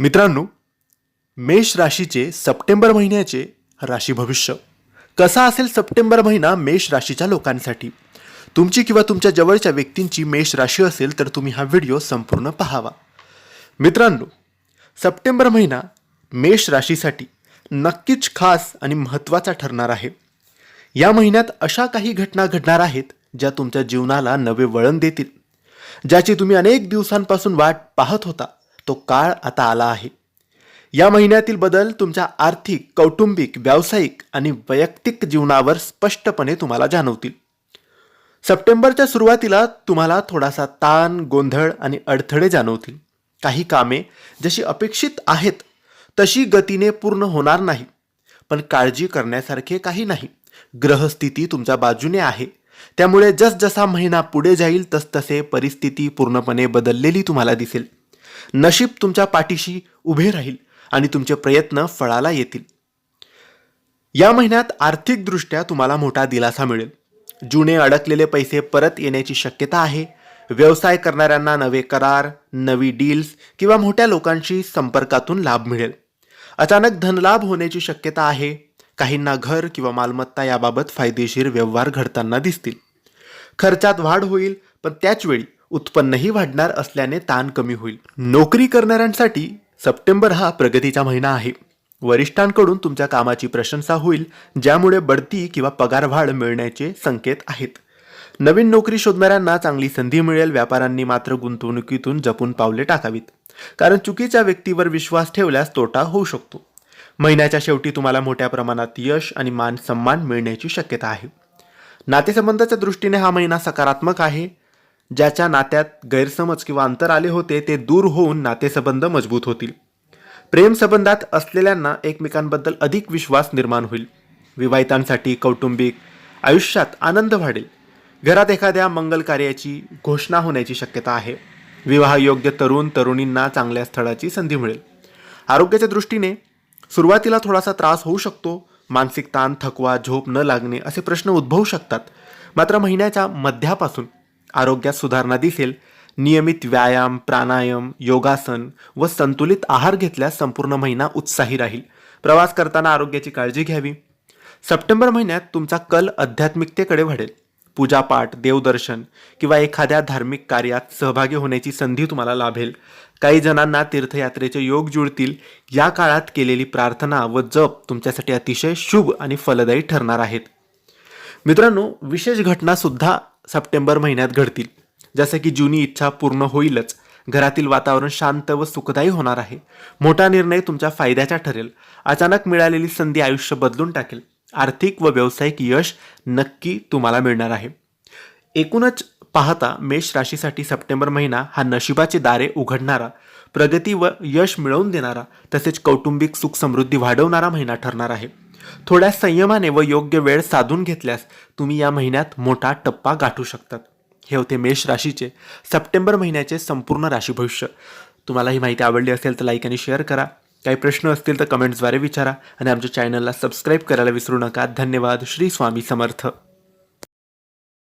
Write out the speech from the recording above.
मित्रांनो मेष राशीचे सप्टेंबर महिन्याचे राशी भविष्य. कसा असेल सप्टेंबर महिना मेष राशीच्या लोकांसाठी? तुमची किंवा तुमच्या जवळच्या व्यक्तींची मेष राशी असेल तर तुम्ही हा व्हिडिओ संपूर्ण पाहावा. मित्रांनो सप्टेंबर महिना मेष राशीसाठी नक्कीच खास आणि महत्त्वाचा ठरणार आहे. या महिन्यात अशा काही घटना घडणार आहेत ज्या तुमच्या जीवनाला नवे वळण देतील. ज्याची तुम्ही अनेक दिवसांपासून वाट पाहत होता. तो काळ आता आला आहे. या महिन्यातील बदल तुमच्या आर्थिक कौटुंबिक व्यावसायिक आणि वैयक्तिक जीवनावर स्पष्टपणे तुम्हाला जाणवतील. सप्टेंबरच्या सुरुवातीला तुम्हाला थोडासा ताण गोंधळ आणि अडथळे जाणवतील. काही कामे जशी अपेक्षित आहेत तशी गतीने पूर्ण होणार नाही. पण काळजी करण्यासारखे काही नाही. ग्रहस्थिती तुमच्या बाजूने आहे. त्यामुळे जसजसा महिना पुढे जाईल तसतसे परिस्थिती पूर्णपणे बदललेली तुम्हाला दिसेल. नशीब तुमच्या पाठीशी उभे राहील आणि तुमचे प्रयत्न फळाला येतील. या महिन्यात आर्थिकदृष्ट्या तुम्हाला मोठा दिलासा मिळेल. जुने अडकलेले पैसे परत येण्याची शक्यता आहे. व्यवसाय करणाऱ्यांना नवे करार नवी डील्स किंवा मोठ्या लोकांशी संपर्कातून लाभ मिळेल. अचानक धनलाभ होण्याची शक्यता आहे. काहींना घर किंवा मालमत्ता याबाबत फायदेशीर व्यवहार घडताना दिसतील. खर्चात वाढ होईल पण त्याच वेळी उत्पन्नही वाढणार असल्याने ताण कमी होईल. नोकरी करणाऱ्यांसाठी सप्टेंबर हा प्रगतीचा महिना आहे. वरिष्ठांकडून तुमच्या कामाची प्रशंसा होईल ज्यामुळे बढती किंवा पगारवाढ मिळण्याचे संकेत आहेत. नवीन नोकरी शोधणाऱ्यांना चांगली संधी मिळेल व्यापाऱ्यांनी मात्र गुंतवणुकीतून जपून पावले टाकावीत. कारण चुकीच्या व्यक्तीवर विश्वास ठेवल्यास तोटा होऊ शकतो. महिन्याच्या शेवटी तुम्हाला मोठ्या प्रमाणात यश आणि मान सन्मान मिळण्याची शक्यता आहे. नातेसंबंधाच्या दृष्टीने हा महिना सकारात्मक आहे. ज्याच्या नात्यात गैरसमज किंवा अंतर आले होते ते दूर होऊन नातेसंबंध मजबूत होतील. प्रेमसंबंधात असलेल्यांना एकमेकांबद्दल अधिक विश्वास निर्माण होईल. विवाहितांसाठी कौटुंबिक आयुष्यात आनंद वाढेल. घरात एखाद्या मंगल कार्याची घोषणा होण्याची शक्यता आहे. विवाहयोग्य तरुण तरुणींना चांगल्या स्थळाची संधी मिळेल. आरोग्याच्या दृष्टीने सुरुवातीला थोडासा त्रास होऊ शकतो. मानसिक ताण थकवा झोप न लागणे असे प्रश्न उद्भवू शकतात. मात्र महिन्याच्या मध्यापासून आरोग्यात सुधारणा दिसेल नियमित व्यायाम प्राणायाम योगासन व संतुलित आहार घेतल्यास संपूर्ण महिना उत्साही राहील. प्रवास करताना आरोग्याची काळजी घ्यावी. सप्टेंबर महिन्यात तुमचा कल आध्यात्मिकतेकडे वाढेल पूजापाठ देवदर्शन किंवा एखाद्या धार्मिक कार्यात सहभागी होण्याची संधी तुम्हाला लाभेल. काही जणांना तीर्थयात्रेचे योग जुळतील. या काळात केलेली प्रार्थना व जप तुमच्यासाठी अतिशय शुभ आणि फलदायी ठरणार आहेत. मित्रांनो विशेष घटनासुद्धा सप्टेंबर महिन्यात घडतील. जसं की जुनी इच्छा पूर्ण होईलच. घरातील वातावरण शांत व सुखदायी होणार आहे. मोठा निर्णय तुमच्या फायद्याचा ठरेल. अचानक मिळालेली संधी आयुष्य बदलून टाकेल. आर्थिक व व्यावसायिक यश नक्की तुम्हाला मिळणार आहे. एकूणच पाहता मेष राशीसाठी सप्टेंबर महिना हा नशिबाचे दारे उघडणारा प्रगती व यश मिळवून देणारा तसेच कौटुंबिक सुख समृद्धी वाढवणारा महिना ठरणार आहे. थोड्या संयमाने व योग्य वेळ साधून घेतल्यास तुम्ही या महिन्यात मोठा टप्पा गाठू शकतात. हे होते मेष राशीचे. सप्टेंबर महिन्याचे संपूर्ण राशी भविष्य. तुम्हाला ही माहिती आवडली असेल तर लाईक आणि शेअर करा. काही प्रश्न असतील तर कमेंट्सद्वारे विचारा आणि आमच्या चॅनलला सबस्क्राईब करायला विसरू नका. धन्यवाद. श्री स्वामी समर्थ.